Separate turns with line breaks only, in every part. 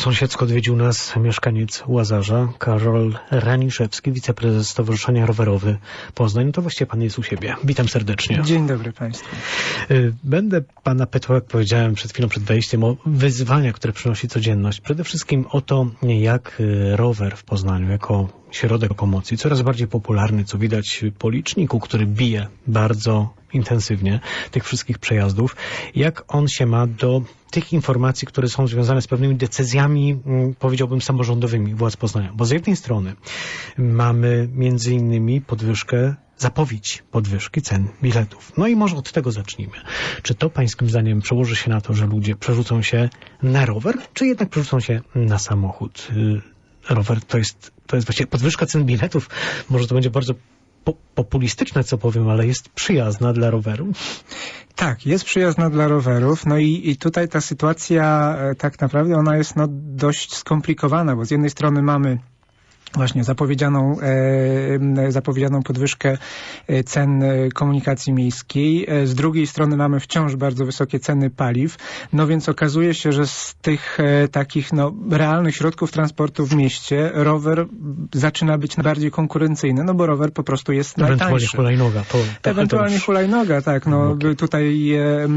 Sąsiedzko odwiedził nas mieszkaniec Łazarza, Karol Raniszewski, wiceprezes Stowarzyszenia Rowerowy Poznań. No to właściwie pan jest u siebie. Witam serdecznie.
Dzień dobry Państwu.
Y, Będę pana pytał, jak powiedziałem przed chwilą, przed wejściem, o wyzwania, które przynosi codzienność. Przede wszystkim o to, jak y, rower w Poznaniu, jako środek lokomocji, coraz bardziej popularny, co widać po liczniku, który bije bardzo intensywnie tych wszystkich przejazdów, jak on się ma do tych informacji, które są związane z pewnymi decyzjami, mm, powiedziałbym, samorządowymi władz Poznania. Bo z jednej strony mamy między innymi podwyżkę zapowiedź podwyżki cen biletów. No i może od tego zacznijmy. Czy to pańskim zdaniem przełoży się na to, że ludzie przerzucą się na rower, czy jednak przerzucą się na samochód? Rower to jest, to jest właściwie podwyżka cen biletów. Może to będzie bardzo po populistyczne, co powiem, ale jest przyjazna dla roweru.
Tak, jest przyjazna dla rowerów, no i, i tutaj ta sytuacja e, tak naprawdę ona jest no, dość skomplikowana, bo z jednej strony mamy właśnie zapowiedzianą, e, zapowiedzianą podwyżkę e, cen e, komunikacji miejskiej. Z drugiej strony mamy wciąż bardzo wysokie ceny paliw. No więc okazuje się, że z tych takich no, realnych środków transportu w mieście rower zaczyna być bardziej konkurencyjny, no bo rower po prostu jest
Ewentualnie
najtańszy.
hulajnoga. To, to,
Ewentualnie
to
hulajnoga, tak. No,
Okej.
Tutaj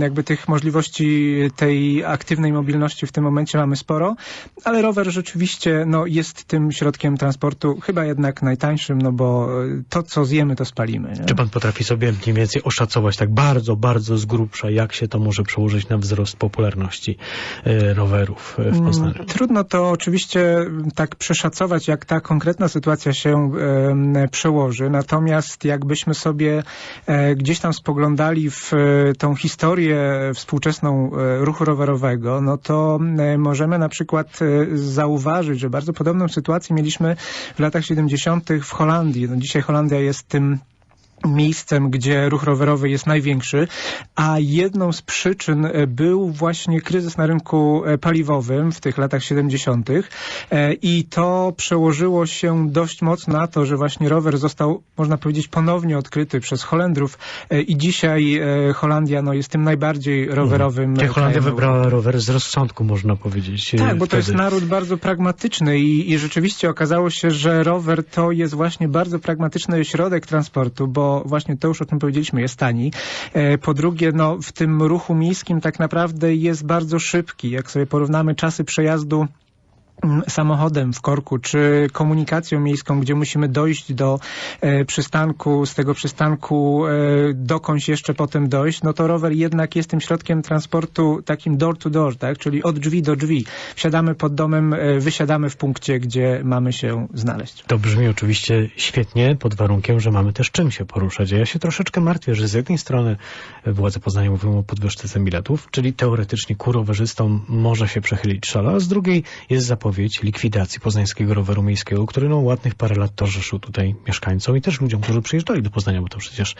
jakby tych możliwości tej aktywnej mobilności w tym momencie mamy sporo, ale rower rzeczywiście no, jest tym środkiem transportu chyba jednak najtańszym, no bo e, to, co zjemy, to spalimy. Nie?
Czy pan potrafi sobie mniej więcej oszacować tak bardzo, bardzo z grubsza, jak się to może przełożyć na wzrost popularności e, rowerów e, w Poznaniu?
Mm, Trudno to oczywiście tak przeszacować, jak ta konkretna sytuacja się przełoży. Natomiast jakbyśmy sobie gdzieś tam spoglądali w tą historię współczesną ruchu rowerowego, no to możemy na przykład zauważyć, że bardzo podobną sytuację mieliśmy w latach 70. w Holandii. No dzisiaj Holandia jest tym miejscem, gdzie ruch rowerowy jest największy, a jedną z przyczyn e, był właśnie kryzys na rynku e, paliwowym w tych latach 70. e, i to przełożyło się dość mocno na to, że właśnie rower został, można powiedzieć, ponownie odkryty przez Holendrów i dzisiaj Holandia no, jest tym najbardziej rowerowym
Gdzie
e,
Holandia wybrała rower z rozsądku, można powiedzieć.
tak, bo to jest
wtedy.
naród bardzo pragmatyczny i, i rzeczywiście okazało się, że rower to jest właśnie bardzo pragmatyczny środek transportu, bo właśnie to już o tym powiedzieliśmy, jest tani. E, Po drugie, no, w tym ruchu miejskim tak naprawdę jest bardzo szybki. Jak sobie porównamy czasy przejazdu samochodem w korku, czy komunikacją miejską, gdzie musimy dojść do e, przystanku, z tego przystanku e, dokądś jeszcze potem dojść, no to rower jednak jest tym środkiem transportu takim door to door, tak? czyli od drzwi do drzwi. Wsiadamy pod domem, e, wysiadamy w punkcie, gdzie mamy się znaleźć.
To brzmi oczywiście świetnie, pod warunkiem, że mamy też czym się poruszać. Ja się troszeczkę martwię, że z jednej strony władze Poznania mówią o podwyżce biletów, czyli teoretycznie ku rowerzystom może się przechylić szala, a z drugiej jest zapowiedź likwidacji poznańskiego roweru miejskiego, który no ładnych parę lat towarzyszył tutaj mieszkańcom i też ludziom, którzy przyjeżdżali do Poznania, bo to przecież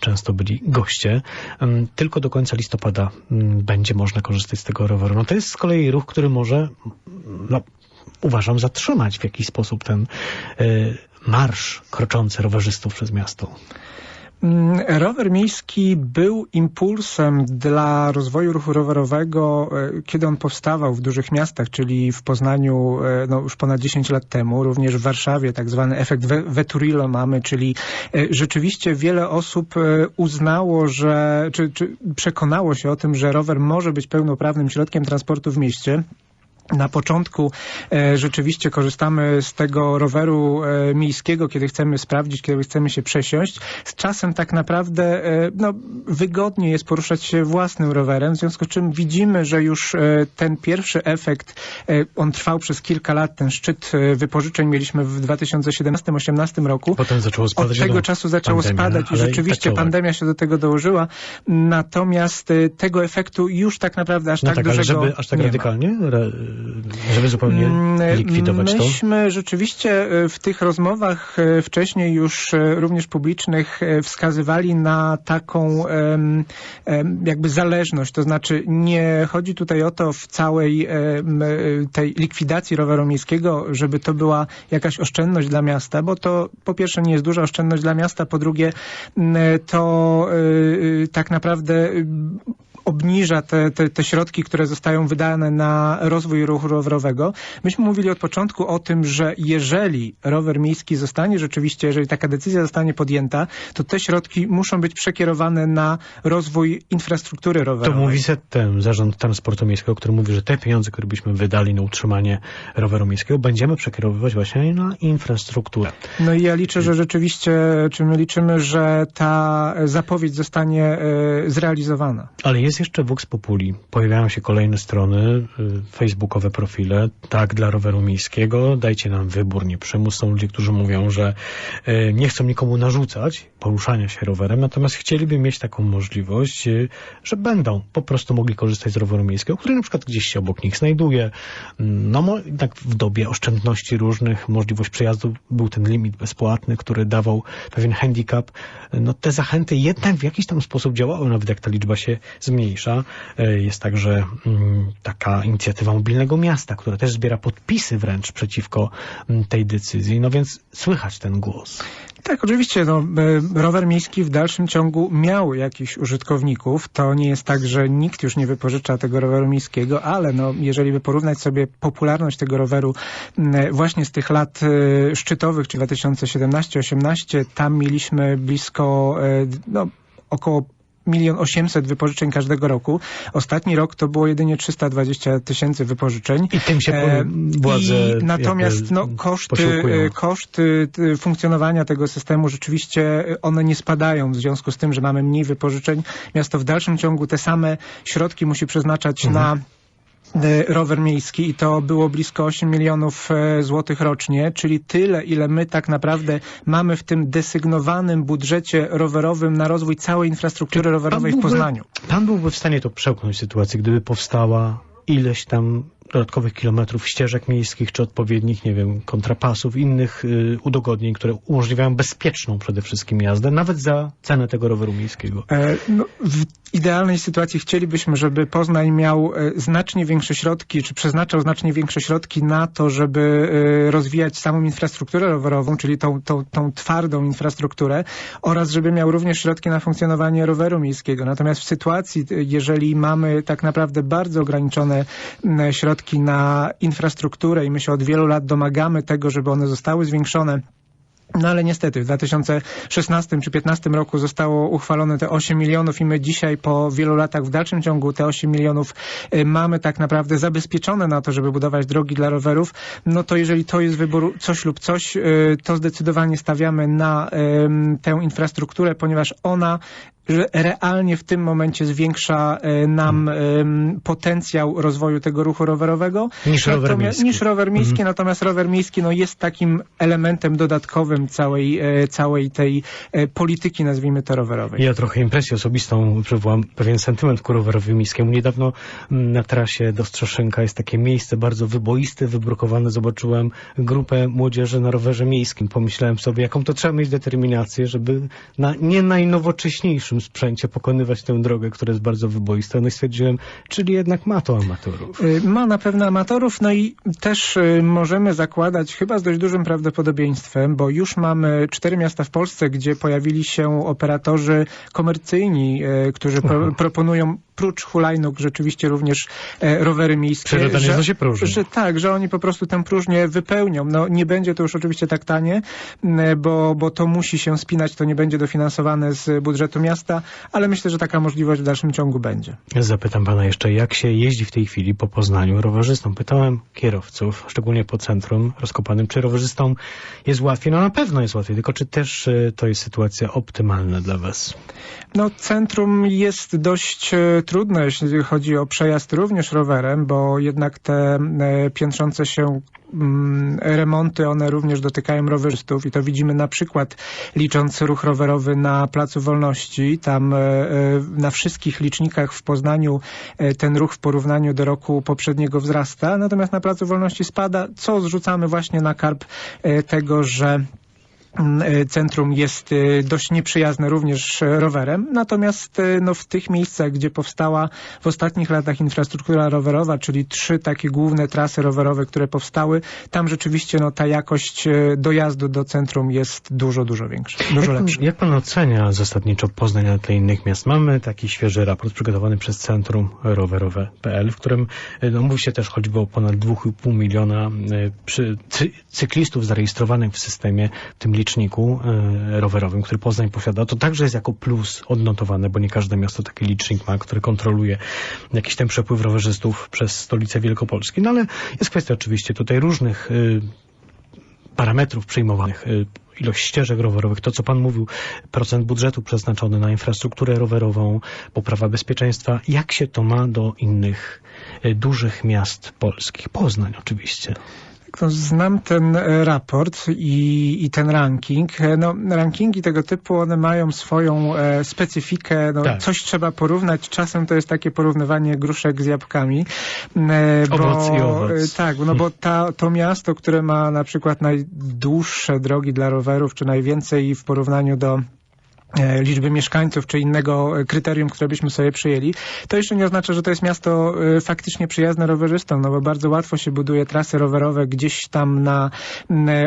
często byli goście. Em, Tylko do końca listopada mm, będzie można korzystać z tego roweru. No to jest z kolei ruch, który może no, uważam, zatrzymać w jakiś sposób ten y, marsz kroczący rowerzystów przez miasto.
Mm, Rower miejski był impulsem dla rozwoju ruchu rowerowego, e, kiedy on powstawał w dużych miastach, czyli w Poznaniu e, no, już ponad 10 lat temu, również w Warszawie tak zwany efekt Ve- Veturillo mamy, czyli e, rzeczywiście wiele osób uznało, że, czy, czy przekonało się o tym, że rower może być pełnoprawnym środkiem transportu w mieście. Na początku e, rzeczywiście korzystamy z tego roweru e, miejskiego, kiedy chcemy sprawdzić, kiedy chcemy się przesiąść. Z czasem tak naprawdę e, no, wygodnie jest poruszać się własnym rowerem, w związku z czym widzimy, że już e, ten pierwszy efekt, e, on trwał przez kilka lat, ten szczyt e, wypożyczeń mieliśmy w 2017-2018 roku.
Potem zaczęło
Od
spadać.
tego
wiadomo,
czasu zaczęło
pandemia,
spadać i rzeczywiście
tak
pandemia się do tego dołożyła. Natomiast tego efektu już tak naprawdę aż
No
tak,
tak, ale
dużego
żeby aż tak
nie ma.
Re, żeby zupełnie
Mm,
likwidować to.
Myśmy rzeczywiście e, w tych rozmowach e, wcześniej już e, również publicznych e, wskazywali na taką jakby zależność, to znaczy nie chodzi tutaj o to w całej e, tej likwidacji roweru miejskiego, żeby to była jakaś oszczędność dla miasta, bo to po pierwsze nie jest duża oszczędność dla miasta, po drugie m, to e, e, tak naprawdę e, obniża te, te, te środki, które zostają wydane na rozwój ruchu rowerowego. Myśmy mówili od początku o tym, że jeżeli rower miejski zostanie rzeczywiście, jeżeli taka decyzja zostanie podjęta, to te środki muszą być przekierowane na rozwój infrastruktury
To
rowerowej.
mówi ZTM, Zarząd Transportu Miejskiego, który mówi, że te pieniądze, które byśmy wydali na utrzymanie roweru miejskiego, będziemy przekierowywać właśnie na infrastrukturę.
No i ja liczę, że rzeczywiście, czy my liczymy, że ta zapowiedź zostanie e, zrealizowana.
Ale jest jeszcze Vox Populi. Pojawiają się kolejne strony, y, facebookowe profile. Tak, dla roweru miejskiego. Dajcie nam wybór, nie przymus. Są ludzie, którzy mówią, że y, nie chcą nikomu narzucać poruszania się rowerem, natomiast chcieliby mieć taką możliwość, y, że będą po prostu mogli korzystać z roweru miejskiego, który na przykład gdzieś się obok nich znajduje. No, tak w dobie oszczędności różnych, możliwość przejazdu, był ten limit bezpłatny, który dawał pewien handicap. No, te zachęty jednak w jakiś tam sposób działały, nawet jak ta liczba się zmniejsza. E, Jest także mm, taka inicjatywa mobilnego miasta, która też zbiera podpisy wręcz przeciwko mm, tej decyzji. No więc słychać ten głos.
Tak, oczywiście. No, e, rower miejski w dalszym ciągu miał jakichś użytkowników. To nie jest tak, że nikt już nie wypożycza tego roweru miejskiego, ale no, jeżeli by porównać sobie popularność tego roweru m, właśnie z tych lat e, szczytowych, czyli 2017-18, tam mieliśmy blisko e, no, około milion osiemset wypożyczeń każdego roku. Ostatni rok to było jedynie 320 tysięcy wypożyczeń.
I tym się
E,
władze
I natomiast no, koszty, e, koszty funkcjonowania tego systemu rzeczywiście e, one nie spadają w związku z tym, że mamy mniej wypożyczeń. Miasto w dalszym ciągu te same środki musi przeznaczać
Mhm.
na rower miejski i to było blisko 8 milionów e, złotych rocznie, czyli tyle, ile my tak naprawdę mamy w tym desygnowanym budżecie rowerowym na rozwój całej infrastruktury rowerowej w
byłby-
Poznaniu.
Pan byłby w stanie to przełknąć sytuację, gdyby powstała ileś tam dodatkowych kilometrów ścieżek miejskich, czy odpowiednich, nie wiem, kontrapasów, innych y, udogodnień, które umożliwiają bezpieczną przede wszystkim jazdę, nawet za cenę tego roweru miejskiego.
E, No, w idealnej sytuacji chcielibyśmy, żeby Poznań miał e, znacznie większe środki, czy przeznaczał znacznie większe środki na to, żeby e, rozwijać samą infrastrukturę rowerową, czyli tą, tą, tą twardą infrastrukturę oraz żeby miał również środki na funkcjonowanie roweru miejskiego. Natomiast w sytuacji, e, jeżeli mamy tak naprawdę bardzo ograniczone m, na infrastrukturę i my się od wielu lat domagamy tego, żeby one zostały zwiększone, no ale niestety w 2016 czy 2015 roku zostało uchwalone te 8 milionów i my dzisiaj po wielu latach w dalszym ciągu te 8 milionów y, mamy tak naprawdę zabezpieczone na to, żeby budować drogi dla rowerów, no to jeżeli to jest wybór coś lub coś, y, to zdecydowanie stawiamy na tę infrastrukturę, ponieważ ona że realnie w tym momencie zwiększa e, nam em, potencjał rozwoju tego ruchu rowerowego
Niż rower miejski.
niż rower miejski, natomiast rower miejski no, jest takim elementem dodatkowym całej, e, całej tej e, polityki, nazwijmy to rowerowej.
Ja trochę impresję osobistą przywołam pewien sentyment ku rowerowi miejskiemu. Niedawno mm, na trasie do Strzeszynka jest takie miejsce bardzo wyboiste, wybrukowane. Zobaczyłem grupę młodzieży na rowerze miejskim. Pomyślałem sobie, jaką to trzeba mieć determinację, żeby na nie najnowocześniejszym sprzęcie pokonywać tę drogę, która jest bardzo wyboista. No i stwierdziłem, czyli jednak ma to amatorów.
Y, Ma na pewno amatorów, no i też y, możemy zakładać chyba z dość dużym prawdopodobieństwem, bo już mamy cztery miasta w Polsce, gdzie pojawili się operatorzy komercyjni, y, którzy pro, proponują prócz hulajnóg rzeczywiście również e, rowery miejskie.
Przyroda nie znosi próżni.
że tak, że oni po prostu tę próżnię wypełnią. No nie będzie to już oczywiście tak tanie, bo, bo to musi się spinać, to nie będzie dofinansowane z budżetu miasta, ale myślę, że taka możliwość w dalszym ciągu będzie.
Zapytam pana jeszcze, jak się jeździ w tej chwili po Poznaniu rowerzystom? Pytałem kierowców, szczególnie po centrum rozkopanym, czy rowerzystom jest łatwiej? No na pewno jest łatwiej, tylko czy też y, to jest sytuacja optymalna dla was?
No, centrum jest dość e, trudne, jeśli chodzi o przejazd również rowerem, bo jednak te e, piętrzące się mm, remonty, one również dotykają rowerzystów i to widzimy na przykład licząc ruch rowerowy na Placu Wolności. Tam e, e, na wszystkich licznikach w Poznaniu ten ruch w porównaniu do roku poprzedniego wzrasta, natomiast na Placu Wolności spada, co zrzucamy właśnie na karb tego, że centrum jest y, dość nieprzyjazne również rowerem, natomiast y, no, w tych miejscach, gdzie powstała w ostatnich latach infrastruktura rowerowa, czyli trzy takie główne trasy rowerowe, które powstały, tam rzeczywiście no, ta jakość y, dojazdu do centrum jest dużo, dużo większa, dużo
jak,
lepsza.
Jak pan ocenia zasadniczo Poznań na tle innych miast? Mamy taki świeży raport przygotowany przez Centrum Rowerowe.pl, w którym no, mówi się też choćby o ponad 2,5 miliona y, przy, cy, cyklistów zarejestrowanych w systemie, w tym liczniku y, rowerowym, który Poznań posiada. To także jest jako plus odnotowane, bo nie każde miasto taki licznik ma, który kontroluje jakiś ten przepływ rowerzystów przez stolicę Wielkopolski. No ale jest kwestia oczywiście tutaj różnych y, parametrów przyjmowanych, y, ilość ścieżek rowerowych, to co pan mówił, procent budżetu przeznaczony na infrastrukturę rowerową, poprawa bezpieczeństwa. Jak się to ma do innych dużych miast polskich? Poznań oczywiście.
No, znam ten e, raport i, i ten ranking. E, No, rankingi tego typu, one mają swoją e, specyfikę. No,
Tak.
Coś trzeba porównać. Czasem to jest takie porównywanie gruszek z jabłkami. E,
Owoc i owoc.
e, Tak, no bo ta, to miasto, które ma na przykład najdłuższe drogi dla rowerów, czy najwięcej w porównaniu do liczby mieszkańców, czy innego e, kryterium, które byśmy sobie przyjęli, to jeszcze nie oznacza, że to jest miasto e, faktycznie przyjazne rowerzystom, no bo bardzo łatwo się buduje trasy rowerowe gdzieś tam na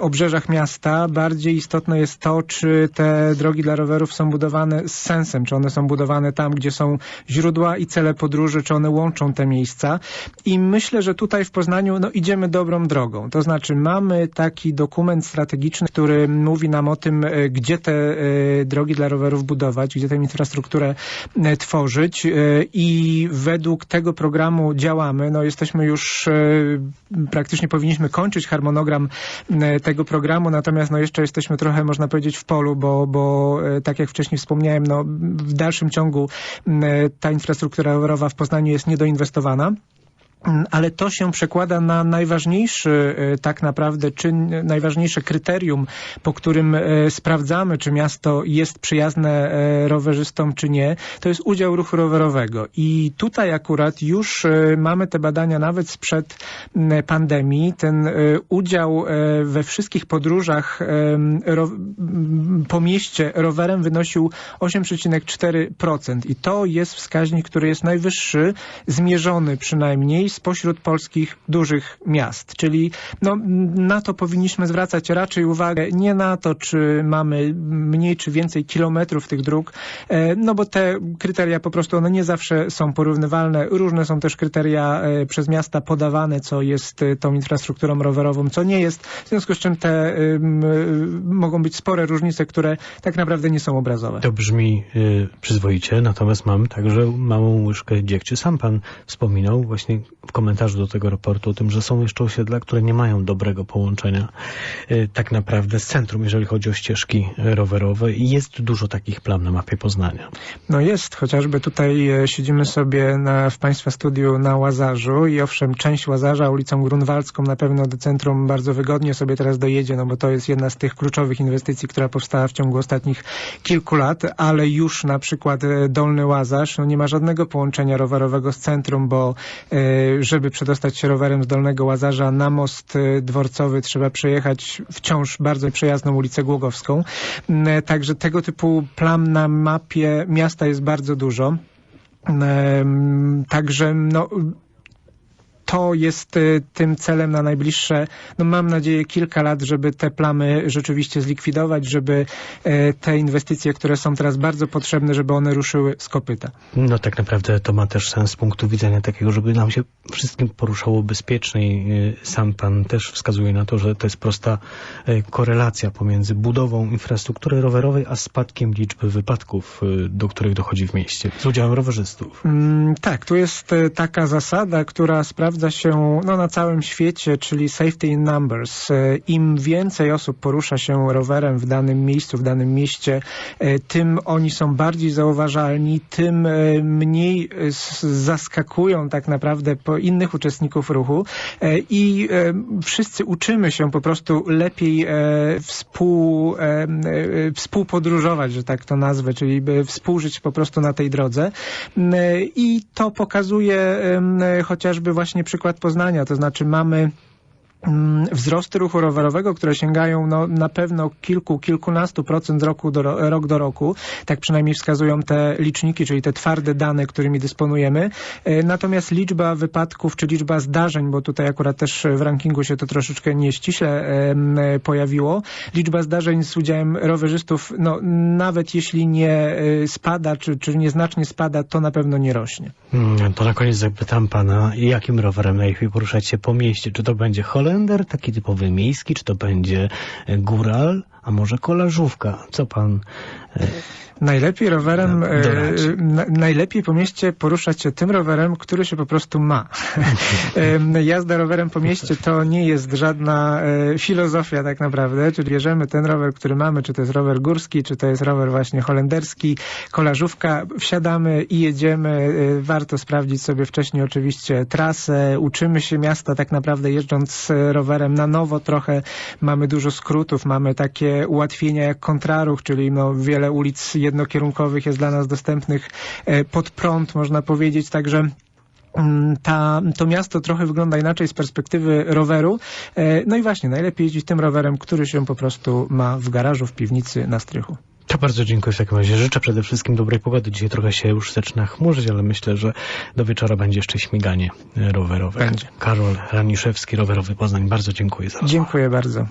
obrzeżach miasta. Bardziej istotne jest to, czy te drogi dla rowerów są budowane z sensem, czy one są budowane tam, gdzie są źródła i cele podróży, czy one łączą te miejsca. I myślę, że tutaj w Poznaniu no, idziemy dobrą drogą. To znaczy mamy taki dokument strategiczny, który mówi nam o tym, e, gdzie te e, drogi dla rowerów budować, gdzie tę infrastrukturę e, tworzyć e, i według tego programu działamy. No, jesteśmy już e, praktycznie powinniśmy kończyć harmonogram tego programu, natomiast no, jeszcze jesteśmy trochę, można powiedzieć, w polu, bo, bo tak jak wcześniej wspomniałem, no, w dalszym ciągu ta infrastruktura rowerowa w Poznaniu jest niedoinwestowana. Mm, Ale to się przekłada na najważniejszy e, tak naprawdę czyn, najważniejsze kryterium, po którym e, sprawdzamy, czy miasto jest przyjazne e, rowerzystom, czy nie. To jest udział ruchu rowerowego. I tutaj akurat już mamy te badania nawet sprzed m, pandemii. Ten udział we wszystkich podróżach po mieście rowerem wynosił 8,4%. I to jest wskaźnik, który jest najwyższy, zmierzony przynajmniej spośród polskich dużych miast. Czyli no, na to powinniśmy zwracać raczej uwagę, nie na to, czy mamy mniej czy więcej kilometrów tych dróg, e, no bo te kryteria po prostu one nie zawsze są porównywalne. Różne są też kryteria e, przez miasta podawane, co jest e, tą infrastrukturą rowerową, co nie jest, w związku z czym te mogą być spore różnice, które tak naprawdę nie są obrazowe.
To brzmi przyzwoicie, natomiast mam także małą łyżkę dziegciu. Sam pan wspominał właśnie w komentarzu do tego raportu o tym, że są jeszcze osiedla, które nie mają dobrego połączenia y, tak naprawdę z centrum, jeżeli chodzi o ścieżki rowerowe i jest dużo takich plam na mapie Poznania.
No jest, chociażby tutaj e, siedzimy sobie na, w Państwa studiu na Łazarzu i owszem, część Łazarza ulicą Grunwaldzką na pewno do centrum bardzo wygodnie sobie teraz dojedzie, no bo to jest jedna z tych kluczowych inwestycji, która powstała w ciągu ostatnich kilku lat, ale już na przykład e, Dolny Łazarz, no nie ma żadnego połączenia rowerowego z centrum, bo e, żeby przedostać się rowerem z Dolnego Łazarza na most e, dworcowy trzeba przejechać wciąż bardzo przyjazną ulicę Głogowską. M, Także tego typu plam na mapie miasta jest bardzo dużo. Em, Także no, to jest y, tym celem na najbliższe, no mam nadzieję, kilka lat, żeby te plamy rzeczywiście zlikwidować, żeby e, te inwestycje, które są teraz bardzo potrzebne, żeby one ruszyły z kopyta.
No tak naprawdę to ma też sens z punktu widzenia takiego, żeby nam się wszystkim poruszało bezpieczniej. Y, Sam pan też wskazuje na to, że to jest prosta y, korelacja pomiędzy budową infrastruktury rowerowej, a spadkiem liczby wypadków, y, do których dochodzi w mieście z udziałem rowerzystów.
Mm, Tak, tu jest taka zasada, która sprawdza się no, na całym świecie, czyli safety in numbers. E, Im więcej osób porusza się rowerem w danym miejscu, w danym mieście, e, tym oni są bardziej zauważalni, tym e, mniej zaskakują tak naprawdę po innych uczestników ruchu i wszyscy uczymy się po prostu lepiej współ, współpodróżować, że tak to nazwę, czyli współżyć po prostu na tej drodze. I to pokazuje chociażby właśnie przykład Poznania, to znaczy mamy wzrosty ruchu rowerowego, które sięgają no, na pewno kilku, kilkunastu procent roku do, ro- rok do roku. Tak przynajmniej wskazują te liczniki, czyli te twarde dane, którymi dysponujemy. E, Natomiast liczba wypadków, czy liczba zdarzeń, bo tutaj akurat też w rankingu się to troszeczkę nieściśle pojawiło, liczba zdarzeń z udziałem rowerzystów, no, nawet jeśli nie e, spada, czy, czy nieznacznie spada, to na pewno nie rośnie.
Mm, To na koniec zapytam pana, jakim rowerem najlepiej poruszać się po mieście? Czy to będzie Holender, taki typowy miejski, czy to będzie e, góral, a może kolażówka? Co pan... e,
Najlepiej rowerem, e, na, najlepiej po mieście poruszać się tym rowerem, który się po prostu ma. Jazda rowerem po mieście to nie jest żadna filozofia tak naprawdę, czyli bierzemy ten rower, który mamy, czy to jest rower górski, czy to jest rower właśnie holenderski, kolażówka, wsiadamy i jedziemy. Warto sprawdzić sobie wcześniej oczywiście trasę, uczymy się miasta tak naprawdę jeżdżąc rowerem na nowo trochę. Mamy dużo skrótów, mamy takie ułatwienia jak kontraruch, czyli no wiele ulic jednokierunkowych jest dla nas dostępnych e, pod prąd, można powiedzieć, także mm, ta, to miasto trochę wygląda inaczej z perspektywy roweru. E, No i właśnie, najlepiej jeździć tym rowerem, który się po prostu ma w garażu, w piwnicy, na strychu.
To bardzo dziękuję w takim razie. Życzę przede wszystkim dobrej pogody. Dzisiaj trochę się już zaczyna chmurzyć, ale myślę, że do wieczora będzie jeszcze śmiganie rowerowe.
Będzie.
Karol Raniszewski, Rowerowy Poznań. Bardzo dziękuję za rozmowę.
Dziękuję bardzo.